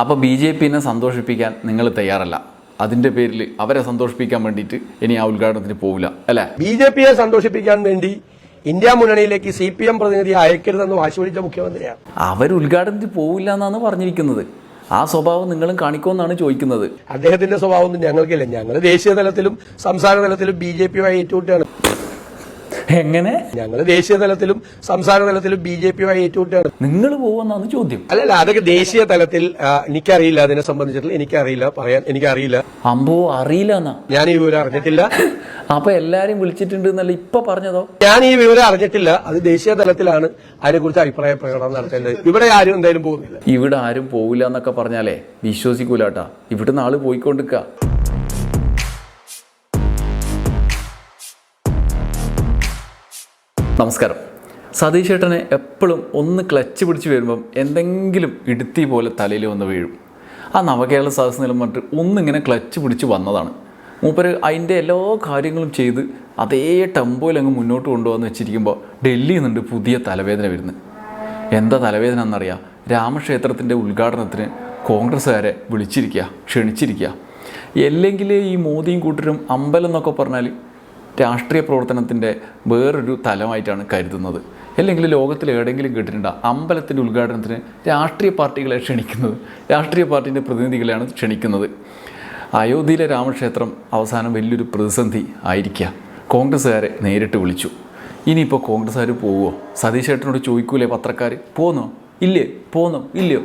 അപ്പോൾ B J പിനെ സന്തോഷിപ്പിക്കാൻ നിങ്ങൾ തയ്യാറല്ല. അതിന്റെ പേരിൽ അവരെ സന്തോഷിപ്പിക്കാൻ വേണ്ടിയിട്ട് ഇനി ആ ഉദ്ഘാടനത്തിന് പോവില്ല അല്ലേ? ബി ജെ പിയെ സന്തോഷിപ്പിക്കാൻ വേണ്ടി ഇന്ത്യ മുന്നണിയിലേക്ക് സി പി എം പ്രതിനിധി അയക്കരുതെന്ന് വാശി പിടിച്ച മുഖ്യമന്ത്രിയാണ്. അവർ ഉദ്ഘാടനത്തിന് പോവില്ല എന്നാണ് പറഞ്ഞിരിക്കുന്നത്. ആ സ്വഭാവം നിങ്ങളും കാണിക്കുമെന്നാണ് ചോദിക്കുന്നത്. അദ്ദേഹത്തിന്റെ സ്വഭാവം ഞങ്ങൾക്കില്ല. ഞങ്ങൾ ദേശീയ തലത്തിലും സംസ്ഥാന തലത്തിലും ബി ജെ പിയുമായി ഏറ്റുമുട്ടുകയാണ്. എങ്ങനെ? ഞങ്ങൾ ദേശീയ തലത്തിലും സംസ്ഥാന തലത്തിലും ബി ജെ പിയുമായി ഏറ്റുമുട്ടുകയാണ് നിങ്ങൾ പോവെന്നാണ് ചോദ്യം. അല്ലല്ല അതൊക്കെ ദേശീയ തലത്തിൽ ആ, എനിക്കറിയില്ല അതിനെ സംബന്ധിച്ചിട്ടുള്ള എനിക്കറിയില്ല പറയാൻ എനിക്കറിയില്ല. അമ്പോ അറിയില്ല എന്നാ ഞാൻ ഈ വിവരം അറിഞ്ഞിട്ടില്ല. അപ്പൊ എല്ലാരും വിളിച്ചിട്ടുണ്ട് എന്നല്ല ഇപ്പൊ പറഞ്ഞതോ? ഞാൻ ഈ വിവരം അറിഞ്ഞിട്ടില്ല. അത് ദേശീയ തലത്തിലാണ് അതിനെക്കുറിച്ച് അഭിപ്രായ പ്രകടനം നടത്തേണ്ടത്. ഇവിടെ ആരും എന്തായാലും പോകുന്നില്ല. ഇവിടെ ആരും പോവില്ല എന്നൊക്കെ പറഞ്ഞാലേ വിശ്വസിക്കൂലാട്ടാ. ഇവിടുന്ന് ആൾ പോയിക്കൊണ്ടിരിക്കുക നമസ്കാരം. സതീഷ് ഏട്ടനെ എപ്പോഴും ഒന്ന് ക്ലച്ച് പിടിച്ച് വരുമ്പം എന്തെങ്കിലും ഇടുത്തി പോലെ തലയിൽ വന്ന് വീഴും. ആ നവകേരള സദസ് നിലം പറഞ്ഞിട്ട് ഒന്നിങ്ങനെ ക്ലച്ച് പിടിച്ച് വന്നതാണ്. മൂപ്പര് അതിന്റെ എല്ലാ കാര്യങ്ങളും ചെയ്ത് അതേ ടെമ്പോയിൽ അങ്ങ് മുന്നോട്ട് കൊണ്ടുവന്ന് വെച്ചിരിക്കുമ്പോൾ ഡൽഹിയിൽ നിന്നുണ്ട് പുതിയ തലവേദന വരുന്നത്. എന്താ തലവേദന എന്നറിയാം? രാമക്ഷേത്രത്തിന്റെ ഉദ്ഘാടനത്തിന് കോൺഗ്രസ്സുകാരെ വിളിച്ചിരിക്കുക ക്ഷണിച്ചിരിക്കുക അല്ലെങ്കിൽ ഈ മോദിയും കൂട്ടരും അമ്പലം എന്നൊക്കെ പറഞ്ഞാൽ രാഷ്ട്രീയ പ്രവർത്തനത്തിന്റെ വേറൊരു തലമായിട്ടാണ് കരുതുന്നത്. അല്ലെങ്കിൽ ലോകത്തിൽ എവിടെയെങ്കിലും കേട്ടിട്ടുണ്ട? അമ്പലത്തിന്റെ ഉദ്ഘാടനത്തിന് രാഷ്ട്രീയ പാർട്ടികളെ ക്ഷണിക്കുന്നത് രാഷ്ട്രീയ പാർട്ടിന്റെ പ്രതിനിധികളെയാണ് ക്ഷണിക്കുന്നത്. അയോധ്യയിലെ രാമക്ഷേത്രം അവസാനം വലിയൊരു പ്രതിസന്ധി ആയിരിക്കുക കോൺഗ്രസ്സുകാരെ നേരിട്ട് വിളിച്ചു. ഇനിയിപ്പോൾ കോൺഗ്രസ്സുകാർ പോവുമോ സതീഷ് ഏട്ടനോട് ചോദിക്കൂലേ പത്രക്കാർ പോന്നോ? ഇല്ലേ? പോന്നോ? ഇല്ലയോ?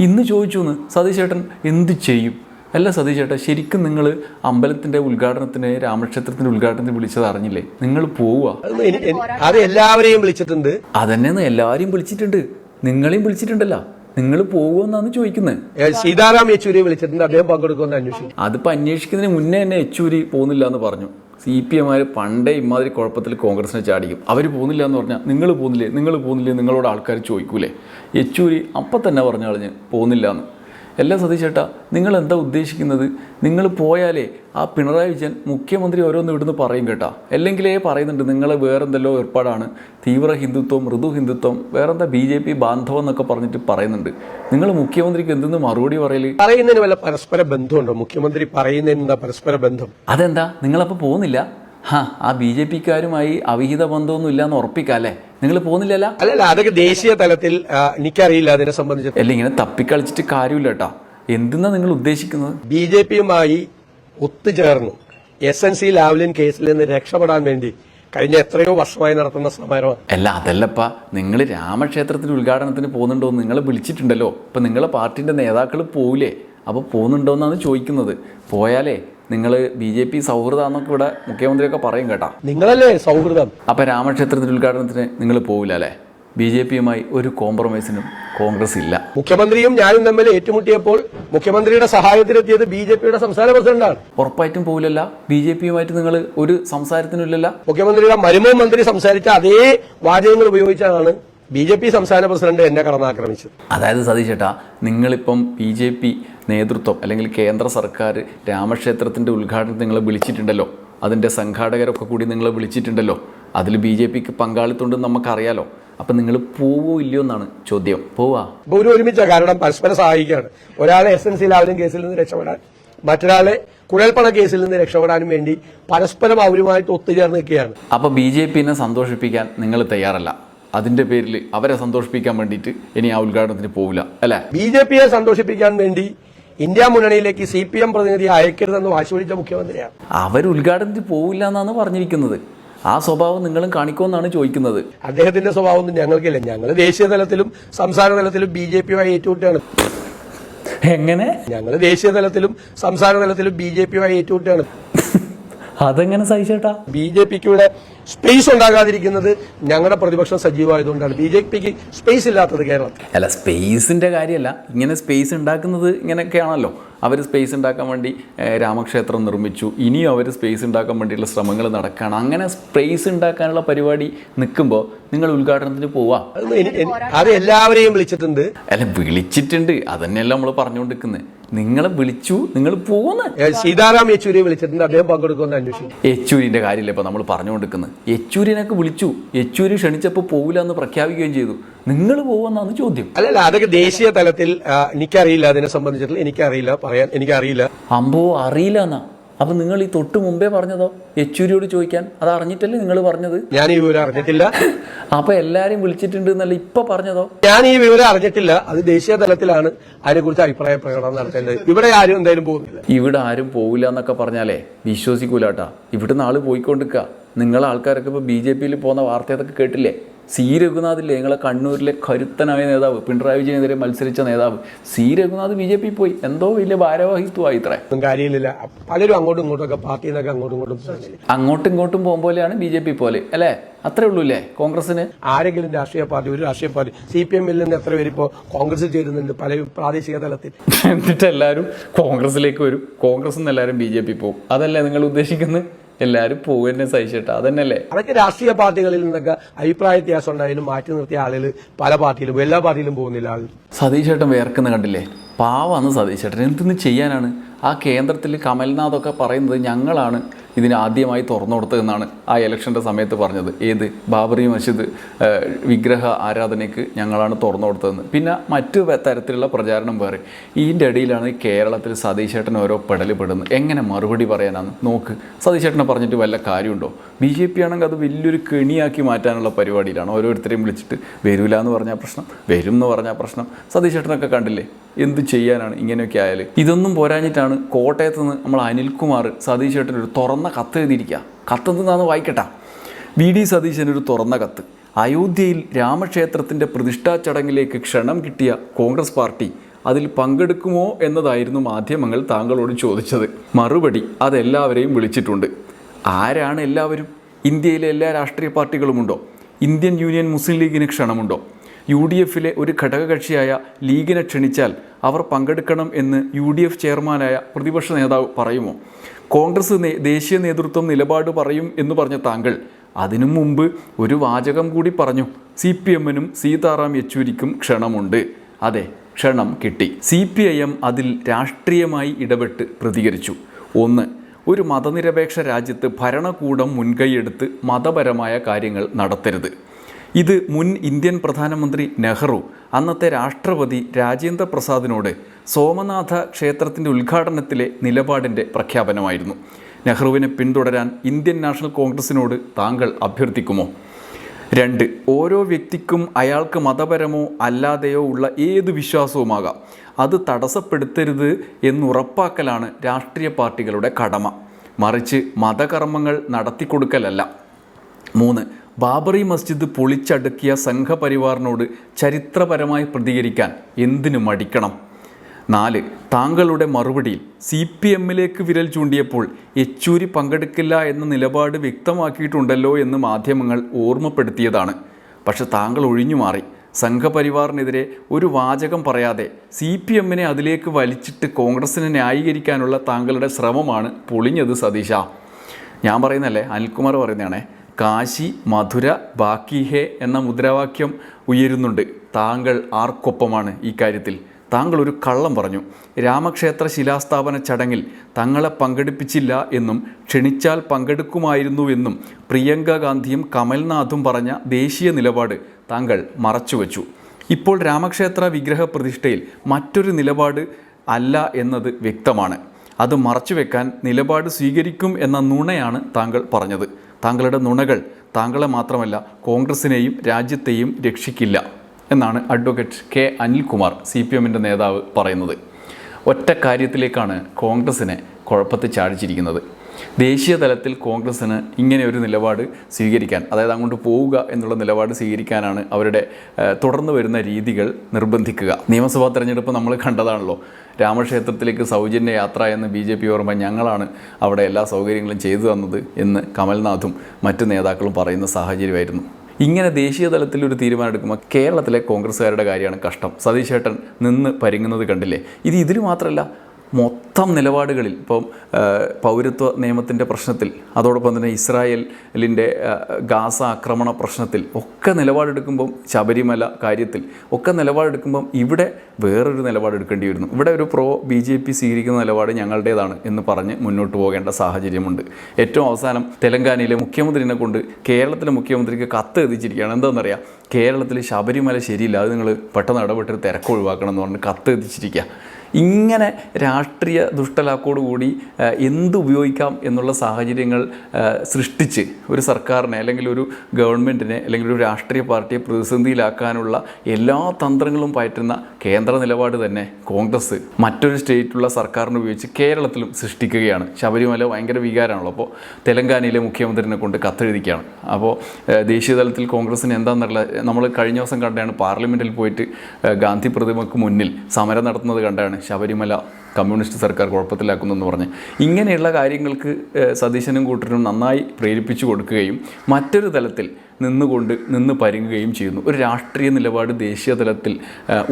ഇന്ന് ചോദിച്ചു എന്ന് സതീഷ് എന്ത് ചെയ്യും? അല്ല സതീഷ് ചേട്ടാ ശരിക്കും നിങ്ങൾ അമ്പലത്തിന്റെ ഉദ്ഘാടനത്തിന് രാമക്ഷേത്രത്തിന്റെ ഉദ്ഘാടനത്തിന് വിളിച്ചത് അറിഞ്ഞില്ലേ? നിങ്ങൾ പോവുക. അതൊന്നും അത് എല്ലാവരെയും വിളിച്ചിട്ടുണ്ട്. അതന്നെന്ന് എല്ലാവരെയും വിളിച്ചിട്ടുണ്ട്. നിങ്ങളെയും വിളിച്ചിട്ടുണ്ടല്ലോ. നിങ്ങൾ പോകുമെന്നാണ് ചോദിക്കുന്നത് സീതാറാം യെച്ചൂരിയെ വിളിച്ചിട്ടുണ്ട്. അദ്ദേഹം പങ്കെടുക്കുമെന്ന് അന്വേഷിക്കും അതിപ്പോൾ അന്വേഷിക്കുന്നതിന് മുന്നേ തന്നെ യെച്ചൂരി പോകുന്നില്ല എന്ന് പറഞ്ഞു. സി പി എമാർ പണ്ടേ ഇമാതിരി കുഴപ്പത്തിൽ കോൺഗ്രസിനെ ചാടിക്കും. അവർ പോകുന്നില്ല എന്ന് പറഞ്ഞാൽ നിങ്ങൾ പോകുന്നില്ലേ? നിങ്ങൾ പോകുന്നില്ലേ? നിങ്ങളോട് ആൾക്കാർ ചോദിക്കൂലേ? യെച്ചൂരി അപ്പം തന്നെ പറഞ്ഞു കളഞ്ഞ് പോകുന്നില്ല എന്ന് എല്ലാ സതീശേട്ടാ നിങ്ങൾ എന്താ ഉദ്ദേശിക്കുന്നത്? നിങ്ങൾ പോയാലേ ആ പിണറായി വിജയൻ മുഖ്യമന്ത്രി ഓരോന്ന് ഇവിടുന്ന് പറയും കേട്ടാ. അല്ലെങ്കിലേ പറയുന്നുണ്ട് നിങ്ങൾ വേറെന്തെല്ലോ ഏർപ്പാടാണ്. തീവ്ര ഹിന്ദുത്വം മൃദു ഹിന്ദുത്വം വേറെന്താ ബി ജെ പി ബാന്ധവം എന്നൊക്കെ പറഞ്ഞിട്ട് പറയുന്നുണ്ട്. നിങ്ങൾ മുഖ്യമന്ത്രിക്ക് എന്തെന്ന് മറുപടി പറയൽ? പറയുന്നതിന് വല്ല പരസ്പര ബന്ധമുണ്ടോ? മുഖ്യമന്ത്രി പറയുന്നതിന് എന്താ പരസ്പര ബന്ധം? അതെന്താ? നിങ്ങളപ്പോൾ പോകുന്നില്ല? ഹാ ആ ബി ജെ പിക്കാരുമായി അവിഹിത ബന്ധമൊന്നും ഇല്ലാന്ന് ഉറപ്പിക്കാം അല്ലേ? നിങ്ങൾ പോകുന്നില്ലല്ല? അല്ല അതൊക്കെ ദേശീയ തലത്തിൽ എനിക്കറിയില്ല അതിനെ സംബന്ധിച്ച്. അല്ല ഇങ്ങനെ തപ്പിക്കളിച്ചിട്ട് കാര്യമില്ല കേട്ടോ എന്തിനാ നിങ്ങൾ ഉദ്ദേശിക്കുന്നത്? ബി ജെ പിയുമായി ഒത്തുചേർന്നു. എസ് എൻ സി ലാവ്ലിൻ കേസിൽ നിന്ന് രക്ഷപ്പെടാൻ വേണ്ടി കഴിഞ്ഞ എത്രയോ വർഷമായി നടത്തുന്ന സമരം അല്ല അതല്ലപ്പാ നിങ്ങൾ രാമക്ഷേത്രത്തിന്റെ ഉദ്ഘാടനത്തിന് പോകുന്നുണ്ടോ എന്ന് നിങ്ങളെ വിളിച്ചിട്ടുണ്ടല്ലോ. ഇപ്പം നിങ്ങളെ പാർട്ടിന്റെ നേതാക്കൾ പോവില്ലേ? അപ്പോൾ പോകുന്നുണ്ടോ എന്നാണ് ചോദിക്കുന്നത്. പോയാലേ നിങ്ങൾ ബി ജെ പി സൗഹൃദമാണെന്നൊക്കെ ഇവിടെ മുഖ്യമന്ത്രിയൊക്കെ പറയും കേട്ടാ. നിങ്ങളല്ലേ സൗഹൃദം? അപ്പോൾ രാമക്ഷേത്രത്തിന്റെ ഉദ്ഘാടനത്തിന് നിങ്ങൾ പോവില്ല അല്ലേ ബി ജെ പിയുമായി ഒരു കോംപ്രമൈസിനും കോൺഗ്രസ് ഇല്ല. മുഖ്യമന്ത്രിയും ഞാനും തമ്മിൽ ഏറ്റുമുട്ടിയപ്പോൾ മുഖ്യമന്ത്രിയുടെ സഹായത്തിനെത്തിയത് ബി ജെ പിയുടെ സംസ്ഥാന പ്രസിഡന്റാണ്. ഉറപ്പായിട്ടും പോവില്ലല്ല. ബി ജെ പിയുമായിട്ട് നിങ്ങൾ ഒരു സംസാരത്തിനും ഇല്ലല്ല മുഖ്യമന്ത്രിയുടെ മരുമോ മന്ത്രി സംസാരിച്ച അതേ വാചകങ്ങൾ ഉപയോഗിച്ചാണ് ബി ജെ പി സംസ്ഥാന പ്രസിഡന്റ് എന്നെ കടന്നാക്രമിച്ചത്. അതായത് സതീഷ് ചേട്ടാ നിങ്ങളിപ്പം ബി ജെ പി നേതൃത്വം അല്ലെങ്കിൽ കേന്ദ്ര സർക്കാർ രാമക്ഷേത്രത്തിന്റെ ഉദ്ഘാടനത്തിന് നിങ്ങളെ വിളിച്ചിട്ടുണ്ടല്ലോ അതിന്റെ സംഘാടകരൊക്കെ കൂടി നിങ്ങളെ വിളിച്ചിട്ടുണ്ടല്ലോ അതിൽ ബി ജെ പിക്ക് പങ്കാളിത്തമുണ്ടെന്ന് നമുക്കറിയാലോ. അപ്പം നിങ്ങൾ പോവോ ഇല്ലയോ എന്നാണ് ചോദ്യം. പോവാ. ഒരു ഒരുമിച്ച കാരണം പരസ്പരം സഹായിക്കുകയാണ്. ഒരാളെ എസ് എൻ സി ലാവലിൻ കേസിൽ നിന്ന് രക്ഷപ്പെടാൻ മറ്റൊരാളെ കുഴൽപ്പണ കേസിൽ നിന്ന് രക്ഷപ്പെടാനും വേണ്ടി പരസ്പരം അവരുമായിട്ട് ഒത്തുചേർന്ന് നിൽക്കുകയാണ്. അപ്പോൾ ബി ജെ പിനെ സന്തോഷിപ്പിക്കാൻ നിങ്ങൾ തയ്യാറല്ല. അതിന്റെ പേരിൽ അവരെ സന്തോഷിപ്പിക്കാൻ വേണ്ടിയിട്ട് ഇനി ആ ഉദ്ഘാടനത്തിന് പോവില്ല അല്ലെ? ബി ജെ പിയെ സന്തോഷിപ്പിക്കാൻ വേണ്ടി ഇന്ത്യ മുന്നണിയിലേക്ക് സി പി എം പ്രതിനിധി അയക്കരുതെന്ന് വാശി പിടിച്ച മുഖ്യമന്ത്രിയാണ്. അവർ ഉദ്ഘാടനത്തിന് പോവില്ല എന്നാണ് പറഞ്ഞിരിക്കുന്നത്. ആ സ്വഭാവം നിങ്ങളും കാണിക്കുമെന്നാണ് ചോദിക്കുന്നത്. അദ്ദേഹത്തിന്റെ സ്വഭാവം ഒന്നും ഞങ്ങൾക്കില്ല. ഞങ്ങൾ ദേശീയ തലത്തിലും സംസ്ഥാന തലത്തിലും ബി ജെ പിയുമായി ഏറ്റുമുട്ടാണ് എങ്ങനെ? ഞങ്ങൾ ദേശീയ തലത്തിലും സംസ്ഥാന തലത്തിലും ബി ജെ പിയുമായി ഏറ്റുമുട്ടുകയാണ്. അതെങ്ങനെ സഹിച്ചേട്ടാ? ബി ജെ പിക്ക് ഇവിടെ സ്പേസ് ഉണ്ടാകാതിരിക്കുന്നത് ഞങ്ങളുടെ പ്രതിപക്ഷം സജീവമായതുകൊണ്ടാണ്. ബി ജെ പിക്ക് സ്പേസ് ഇല്ലാത്തത് കേരളത്തിൽ. അല്ല സ്പേസിന്റെ കാര്യമല്ല ഇങ്ങനെ സ്പേസ് ഉണ്ടാക്കുന്നത് ഇങ്ങനെയൊക്കെയാണല്ലോ. അവർ സ്പേസ് ഉണ്ടാക്കാൻ വേണ്ടി രാമക്ഷേത്രം നിർമ്മിച്ചു. ഇനിയും അവർ സ്പേസ് ഉണ്ടാക്കാൻ വേണ്ടിയുള്ള ശ്രമങ്ങൾ നടക്കുകയാണ് അങ്ങനെ സ്പേസ് ഉണ്ടാക്കാനുള്ള പരിപാടി നിൽക്കുമ്പോൾ നിങ്ങൾ ഉദ്ഘാടനത്തിന് പോവാ. അത് എല്ലാവരെയും വിളിച്ചിട്ടുണ്ട്. അല്ല വിളിച്ചിട്ടുണ്ട്. അതന്നെയല്ല നമ്മൾ പറഞ്ഞുകൊണ്ടിരിക്കുന്നത് നിങ്ങളെ വിളിച്ചു നിങ്ങൾ പോകുന്ന സീതാറാം യെച്ചൂരിയെ വിളിച്ചിട്ടുണ്ട്. അദ്ദേഹം പങ്കെടുക്കുമെന്ന് അന്വേഷിക്കും യെച്ചൂരിന്റെ കാര്യമില്ല ഇപ്പൊ നമ്മൾ പറഞ്ഞുകൊണ്ടിരിക്കുന്നത്? യെച്ചൂരിനൊക്കെ വിളിച്ചു. യെച്ചൂരി ക്ഷണിച്ചപ്പോൾ പോവില്ല എന്ന് പ്രഖ്യാപിക്കുകയും ചെയ്തു. നിങ്ങൾ പോകുമെന്നാണ് ചോദ്യം. അല്ലല്ല അതൊക്കെ ദേശീയ തലത്തിൽ എനിക്കറിയില്ല. അതിനെ സംബന്ധിച്ചിട്ടുള്ള എനിക്കറിയില്ല. പറയാൻ എനിക്കറിയില്ല. അമ്പോ അറിയില്ല എന്നാ. അപ്പം നിങ്ങൾ ഈ തൊട്ട് മുമ്പേ പറഞ്ഞതോ? യെച്ചൂരിയോട് ചോദിക്കാൻ. അത് അറിഞ്ഞിട്ടല്ലേ നിങ്ങൾ പറഞ്ഞത്? ഞാൻ ഈ വിവരം അറിഞ്ഞിട്ടില്ല. അപ്പൊ എല്ലാരും വിളിച്ചിട്ടുണ്ട് എന്നല്ല ഇപ്പൊ പറഞ്ഞതോ? ഞാൻ ഈ വിവരം അറിഞ്ഞിട്ടില്ല. അത് ദേശീയ തലത്തിലാണ് അതിനെക്കുറിച്ച് അഭിപ്രായ പ്രകടനം നടത്തേണ്ടത്. ഇവിടെ ആരും എന്തായാലും പോകുന്നില്ല. ഇവിടെ ആരും പോവില്ല എന്നൊക്കെ പറഞ്ഞാലേ വിശ്വസിക്കൂലാട്ടാ. ഇവിടുന്ന് ആൾ പോയിക്കൊണ്ടിരിക്കുക നിങ്ങളെ ആൾക്കാരൊക്കെ ഇപ്പൊ ബി ജെ പിയിൽ പോകുന്ന വാർത്തയൊക്കെ കേട്ടില്ലേ? സി രഘുനാഥില്ലേ നിങ്ങളെ കണ്ണൂരിലെ കരുത്തനായ നേതാവ് പിണറായി വിജയനെതിരെ മത്സരിച്ച നേതാവ്. C Raghunath B J P പോയി. എന്തോ വലിയ ഭാരവാഹിത്വമായി ഇത്ര. കാര്യമില്ല. പലരും അങ്ങോട്ടും ഇങ്ങോട്ടും ഒക്കെ പാർട്ടിയിൽ നിന്നൊക്കെ അങ്ങോട്ടും ഇങ്ങോട്ടും അങ്ങോട്ടും ഇങ്ങോട്ടും പോകും പോലെയാണ് ബി ജെ പി പോലെ. അല്ലേ? അത്രേ ഉള്ളൂ അല്ലേ കോൺഗ്രസിന് ആരെങ്കിലും രാഷ്ട്രീയ പാർട്ടി ഒരു രാഷ്ട്രീയ പാർട്ടി സി പി എമ്മിൽ നിന്ന് എത്ര പേര് ഇപ്പോൾ കോൺഗ്രസ് ചേരുന്നുണ്ട്? പല പ്രാദേശിക തലത്തിൽ. എന്നിട്ട് എല്ലാവരും കോൺഗ്രസിലേക്ക് വരും. കോൺഗ്രസ് നിന്ന് എല്ലാവരും ബി ജെ പി പോകും. അതല്ലേ നിങ്ങൾ ഉദ്ദേശിക്കുന്നത്? എല്ലാവരും പോകുക തന്നെ സഹിച്ചിട്ട്. അതന്നെയല്ലേ? അതൊക്കെ രാഷ്ട്രീയ പാർട്ടികളിൽ നിന്നൊക്കെ അഭിപ്രായ വ്യത്യാസം ഉണ്ടായാലും മാറ്റി നിർത്തിയ ആളുകൾ പല പാർട്ടിയിലും എല്ലാ പാർട്ടിയിലും പോകുന്നില്ല ആൾ സതീഷ് ചേട്ടൻ വേർക്കുന്ന കണ്ടില്ലേ? പാവാന്ന് സതീഷ് ചേട്ടൻ എന്തെന്ന് ചെയ്യാനാണ്? ആ കേന്ദ്രത്തിൽ കമൽനാഥൊക്കെ പറയുന്നത് ഞങ്ങളാണ് ഇതിന് ആദ്യമായി തുറന്നു കൊടുത്തതെന്നാണ് ആ ഇലക്ഷന്റെ സമയത്ത് പറഞ്ഞത്. ഏത്? ബാബറി മസ്ജിദ് വിഗ്രഹ ആരാധനയ്ക്ക് ഞങ്ങളാണ് തുറന്നു കൊടുത്തതെന്ന് പിന്നെ മറ്റു തരത്തിലുള്ള പ്രചാരണം വേറെ. ഇതിന്റെ ഇടയിലാണ് കേരളത്തിൽ സതീഷ് ചേട്ടൻ ഓരോ പെടൽ പെടുന്നത്. എങ്ങനെ മറുപടി പറയാനാണ്? നോക്ക്. സതീഷ് ചേട്ടനെ പറഞ്ഞിട്ട് വല്ല കാര്യമുണ്ടോ? ബി ജെ പി ആണെങ്കിൽ അത് വലിയൊരു കെണിയാക്കി മാറ്റാനുള്ള പരിപാടിയിലാണ്. ഓരോരുത്തരെയും വിളിച്ചിട്ട് വരൂല എന്ന് പറഞ്ഞാൽ പ്രശ്നം വരും എന്ന് പറഞ്ഞാൽ പ്രശ്നം. സതീഷ് ചേട്ടനൊക്കെ കണ്ടില്ലേ? എന്ത് ചെയ്യാനാണ് ഇങ്ങനെയൊക്കെ ആയാൽ ഇതൊന്നും പോരാഞ്ഞിട്ടാണ് കോട്ടയത്ത് നിന്ന് നമ്മൾ അനിൽകുമാർ സതീഷ് ചേട്ടൻ ഒരു തുറന്ന കത്ത് എഴുതിയിരിക്കുക കത്തെന്താന്ന് വായിക്കട്ടെ. വി ഡി സതീശൻ ഒരു തുറന്ന കത്ത്. അയോധ്യയിൽ രാമക്ഷേത്രത്തിന്റെ പ്രതിഷ്ഠാ ചടങ്ങിലേക്ക് ക്ഷണം കിട്ടിയ കോൺഗ്രസ് പാർട്ടി അതിൽ പങ്കെടുക്കുമോ എന്നതായിരുന്നു മാധ്യമങ്ങൾ താങ്കളോട് ചോദിച്ചത്. മറുപടി അതെല്ലാവരെയും വിളിച്ചിട്ടുണ്ട്. ആരാണ് എല്ലാവരും? ഇന്ത്യയിലെ എല്ലാ രാഷ്ട്രീയ പാർട്ടികളുമുണ്ടോ? ഇന്ത്യൻ യൂണിയൻ മുസ്ലിം ലീഗിന് ക്ഷണമുണ്ടോ? യു ഡി എഫിലെ ഒരു ഘടകകക്ഷിയായ ലീഗിനെ ക്ഷണിച്ചാൽ അവർ പങ്കെടുക്കണം എന്ന് യു ഡി എഫ് ചെയർമാനായ പ്രതിപക്ഷ നേതാവ് പറയുമോ? കോൺഗ്രസ് ദേശീയ നേതൃത്വം നിലപാട് പറയും എന്ന് പറഞ്ഞ താങ്കൾ അതിനു മുമ്പ് ഒരു വാചകം കൂടി പറഞ്ഞു. സി പി എമ്മിനും സീതാറാം യെച്ചൂരിക്കും ക്ഷണമുണ്ട്. അതെ ക്ഷണം കിട്ടി. സി പി ഐ എം അതിൽ രാഷ്ട്രീയമായി ഇടപെട്ട് പ്രതികരിച്ചു. ഒന്ന് ഒരു മതനിരപേക്ഷ രാജ്യത്ത് ഭരണകൂടം മുൻകൈയെടുത്ത് മതപരമായ കാര്യങ്ങൾ നടത്തരുത്. ഇത് മുൻ ഇന്ത്യൻ പ്രധാനമന്ത്രി നെഹ്റു അന്നത്തെ രാഷ്ട്രപതി രാജേന്ദ്ര പ്രസാദിനോട് സോമനാഥ ക്ഷേത്രത്തിന്റെ ഉദ്ഘാടനത്തിലെ നിലപാടിന്റെ പ്രഖ്യാപനമായിരുന്നു. നെഹ്റുവിനെ പിന്തുടരാൻ ഇന്ത്യൻ നാഷണൽ കോൺഗ്രസിനോട് താങ്കൾ അഭ്യർത്ഥിക്കുമോ? രണ്ട് ഓരോ വ്യക്തിക്കും അയാൾക്ക് മതപരമോ അല്ലാതെയോ ഉള്ള ഏത് വിശ്വാസവുമാകാം. അത് തടസ്സപ്പെടുത്തരുത് എന്നുറപ്പാക്കലാണ് രാഷ്ട്രീയ പാർട്ടികളുടെ കടമ. മറിച്ച് മതകർമ്മങ്ങൾ നടത്തിക്കൊടുക്കലല്ല. മൂന്ന് ബാബറി മസ്ജിദ് പൊളിച്ചടുക്കിയ സംഘപരിവാറിനോട് ചരിത്രപരമായി പ്രതികരിക്കാൻ എന്തിനു മടിക്കണം? നാല് താങ്കളുടെ മറുപടിയിൽ സി പി എമ്മിലേക്ക് വിരൽ ചൂണ്ടിയപ്പോൾ യെച്ചൂരി പങ്കെടുക്കില്ല എന്ന നിലപാട് വ്യക്തമാക്കിയിട്ടുണ്ടല്ലോ എന്ന് മാധ്യമങ്ങൾ ഓർമ്മപ്പെടുത്തിയതാണ്. പക്ഷെ താങ്കൾ ഒഴിഞ്ഞു മാറി. സംഘപരിവാറിനെതിരെ ഒരു വാചകം പറയാതെ സി പി എമ്മിനെ അതിലേക്ക് വലിച്ചിട്ട് കോൺഗ്രസിനെ ന്യായീകരിക്കാനുള്ള താങ്കളുടെ ശ്രമമാണ് പൊളിഞ്ഞത് സതീശ. ഞാൻ പറയുന്നല്ലേ അനിൽകുമാർ പറയുന്നതാണേ. കാശി മധുര ബാക്കി ഹേ എന്ന മുദ്രാവാക്യം ഉയരുന്നുണ്ട്. താങ്കൾ ആർക്കൊപ്പമാണ് ഈ കാര്യത്തിൽ? താങ്കൾ ഒരു കള്ളം പറഞ്ഞു. രാമക്ഷേത്ര ശിലാസ്ഥാപന ചടങ്ങിൽ തങ്ങളെ പങ്കെടുപ്പിച്ചില്ല എന്നും ക്ഷണിച്ചാൽ പങ്കെടുക്കുമായിരുന്നുവെന്നും പ്രിയങ്ക ഗാന്ധിയും കമൽനാഥും പറഞ്ഞ ദേശീയ നിലപാട് താങ്കൾ മറച്ചുവെച്ചു. ഇപ്പോൾ രാമക്ഷേത്ര വിഗ്രഹ പ്രതിഷ്ഠയിൽ മറ്റൊരു നിലപാട് അല്ല എന്നത് വ്യക്തമാണ്. അത് മറച്ചുവെക്കാൻ നിലപാട് സ്വീകരിക്കും എന്ന നുണയാണ് താങ്കൾ പറഞ്ഞത്. താങ്കളുടെ നുണകൾ താങ്കളെ മാത്രമല്ല കോൺഗ്രസിനെയും രാജ്യത്തെയും രക്ഷിക്കില്ല എന്നാണ് advocate K Anilkumar C P എമ്മിന്റെ നേതാവ് പറയുന്നത്. ഒറ്റ കാര്യത്തിലേക്കാണ് കോൺഗ്രസിനെ കുഴപ്പത്തിൽ ചാടിച്ചിരിക്കുന്നത്. ദേശീയ തലത്തിൽ കോൺഗ്രസ്സിന് ഇങ്ങനെ ഒരു നിലപാട് സ്വീകരിക്കാൻ അതായത് അങ്ങോട്ട് പോവുക എന്നുള്ള നിലപാട് സ്വീകരിക്കാനാണ് അവരുടെ തുടർന്നു വരുന്ന രീതികൾ നിർബന്ധിക്കുക. നിയമസഭാ തെരഞ്ഞെടുപ്പ് നമ്മൾ കണ്ടതാണല്ലോ. രാമക്ഷേത്രത്തിലേക്ക് സൗജന്യ യാത്ര എന്ന് ബി ജെ പി ഓർമ്മ ഞങ്ങളാണ് അവിടെ എല്ലാ സൗകര്യങ്ങളും ചെയ്തു തന്നത് എന്ന് കമൽനാഥും മറ്റു നേതാക്കളും പറയുന്ന സാഹചര്യമായിരുന്നു. ഇങ്ങനെ ദേശീയ തലത്തിൽ ഒരു തീരുമാനം എടുക്കുമ്പോൾ കേരളത്തിലെ കോൺഗ്രസ്സുകാരുടെ കാര്യമാണ് കഷ്ടം. സതീശേട്ടൻ നിന്ന് പരിങ്ങുന്നത് കണ്ടില്ലേ? ഇത് ഇതിൽ മാത്രമല്ല മൊത്തം നിലപാടുകളിൽ ഇപ്പം പൗരത്വ നിയമത്തിന്റെ പ്രശ്നത്തിൽ അതോടൊപ്പം തന്നെ ഇസ്രായേലിന്റെ ഗാസ ആക്രമണ പ്രശ്നത്തിൽ ഒക്കെ നിലപാടെടുക്കുമ്പം ശബരിമല കാര്യത്തിൽ ഒക്കെ നിലപാടെടുക്കുമ്പം ഇവിടെ വേറൊരു നിലപാടെടുക്കേണ്ടി വരുന്നു. ഇവിടെ ഒരു പ്രോ ബി ജെ പി സ്വീകരിക്കുന്ന നിലപാട് ഞങ്ങളുടേതാണ് എന്ന് പറഞ്ഞ് മുന്നോട്ട് പോകേണ്ട സാഹചര്യമുണ്ട്. ഏറ്റവും അവസാനം തെലങ്കാനയിലെ മുഖ്യമന്ത്രിനെ കൊണ്ട് കേരളത്തിലെ മുഖ്യമന്ത്രിക്ക് കത്ത് എത്തിച്ചിരിക്കുകയാണ് എന്താണെന്നറിയാം? കേരളത്തിൽ ശബരിമല ശരിയില്ല. അത് നിങ്ങൾ പെട്ടെന്ന് ഇടപെട്ടൊരു തിരക്ക് ഒഴിവാക്കണം എന്ന് പറഞ്ഞ് കത്ത് എത്തിച്ചിരിക്കുക ഇങ്ങനെ രാഷ്ട്രീയ ദുഷ്ടലാക്കോടുകൂടി എന്ത് ഉപയോഗിക്കാം എന്നുള്ള സാഹചര്യങ്ങൾ സൃഷ്ടിച്ച് ഒരു സർക്കാരിനെ അല്ലെങ്കിൽ ഒരു ഗവൺമെന്റിനെ അല്ലെങ്കിൽ ഒരു രാഷ്ട്രീയ പാർട്ടിയെ പ്രതിസന്ധിയിലാക്കാനുള്ള എല്ലാ തന്ത്രങ്ങളും പയറ്റുന്ന കേന്ദ്ര നിലപാട് തന്നെ കോൺഗ്രസ് മറ്റൊരു സ്റ്റേറ്റിലുള്ള സർക്കാരിനെ ഉപയോഗിച്ച് കേരളത്തിലും സൃഷ്ടിക്കുകയാണ്. ശബരിമല ഭയങ്കര വികാരമാണല്ലോ. അപ്പോൾ തെലങ്കാനയിലെ മുഖ്യമന്ത്രിനെ കൊണ്ട് കത്തെഴുതിക്കുകയാണ് അപ്പോൾ ദേശീയ തലത്തിൽ കോൺഗ്രസിന് എന്താണെന്നറിയില്ല നമ്മൾ കഴിഞ്ഞ ദിവസം കണ്ടാണ് പാർലമെന്റിൽ പോയിട്ട് ഗാന്ധി പ്രതിമക്ക് മുന്നിൽ സമരം നടത്തുന്നത് കണ്ടാണ്. ശബരിമല കമ്മ്യൂണിസ്റ്റ് സർക്കാർ കുഴപ്പത്തിലാക്കുന്നതെന്ന് പറഞ്ഞ് ഇങ്ങനെയുള്ള കാര്യങ്ങൾക്ക് സതീശനും കൂട്ടരും നന്നായി പ്രേരിപ്പിച്ചു കൊടുക്കുകയും മറ്റൊരു തലത്തിൽ നിന്നുകൊണ്ട് നിന്ന് പരുങ്ങുകയും ചെയ്യുന്നു. ഒരു രാഷ്ട്രീയ നിലപാട് ദേശീയ തലത്തിൽ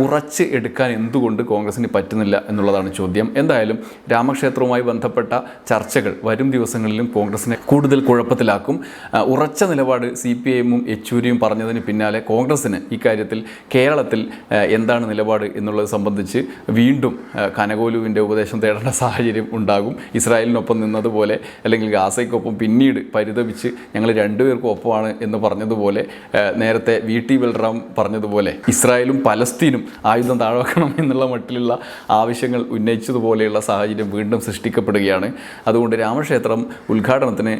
ഉറച്ച് എടുക്കാൻ എന്തുകൊണ്ട് കോൺഗ്രസിന് പറ്റുന്നില്ല എന്നുള്ളതാണ് ചോദ്യം. എന്തായാലും രാമക്ഷേത്രവുമായി ബന്ധപ്പെട്ട ചർച്ചകൾ വരും ദിവസങ്ങളിലും കോൺഗ്രസിനെ കൂടുതൽ കുഴപ്പത്തിലാക്കും. ഉറച്ച നിലപാട് സി പി ഐഎമ്മും യെച്ചൂരിയും പറഞ്ഞതിന് പിന്നാലെ കോൺഗ്രസിന് ഇക്കാര്യത്തിൽ കേരളത്തിൽ എന്താണ് നിലപാട് എന്നുള്ളത് സംബന്ധിച്ച് വീണ്ടും കനകോലുവിന്റെ ഉപദേശം തേടേണ്ട സാഹചര്യം ഉണ്ടാകും. ഇസ്രായേലിനൊപ്പം നിന്നതുപോലെ അല്ലെങ്കിൽ ഗാസയ്ക്കൊപ്പം പിന്നീട് പരിതപിച്ച് ഞങ്ങൾ രണ്ടുപേർക്കും ഒപ്പമാണ് എന്ന് പറഞ്ഞതുപോലെ നേരത്തെ വി ടി ബൽറാം പറഞ്ഞതുപോലെ ഇസ്രായേലും പലസ്തീനും ആയുധം താഴ്വക്കണം എന്നുള്ള മട്ടിലുള്ള ആവശ്യങ്ങൾ ഉന്നയിച്ചതുപോലെയുള്ള സാഹചര്യം വീണ്ടും സൃഷ്ടിക്കപ്പെടുകയാണ്. അതുകൊണ്ട് രാമക്ഷേത്രം ഉദ്ഘാടനത്തിന്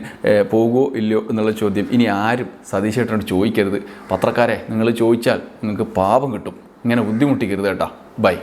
പോകുമോ ഇല്ലയോ എന്നുള്ള ചോദ്യം ഇനി ആരും സതീശേട്ടനോട് ചോദിക്കരുത്. പത്രക്കാരെ നിങ്ങൾ ചോദിച്ചാൽ നിങ്ങൾക്ക് പാപം കിട്ടും. ഇങ്ങനെ ബുദ്ധിമുട്ടിക്കരുത് കേട്ടോ. ബൈ.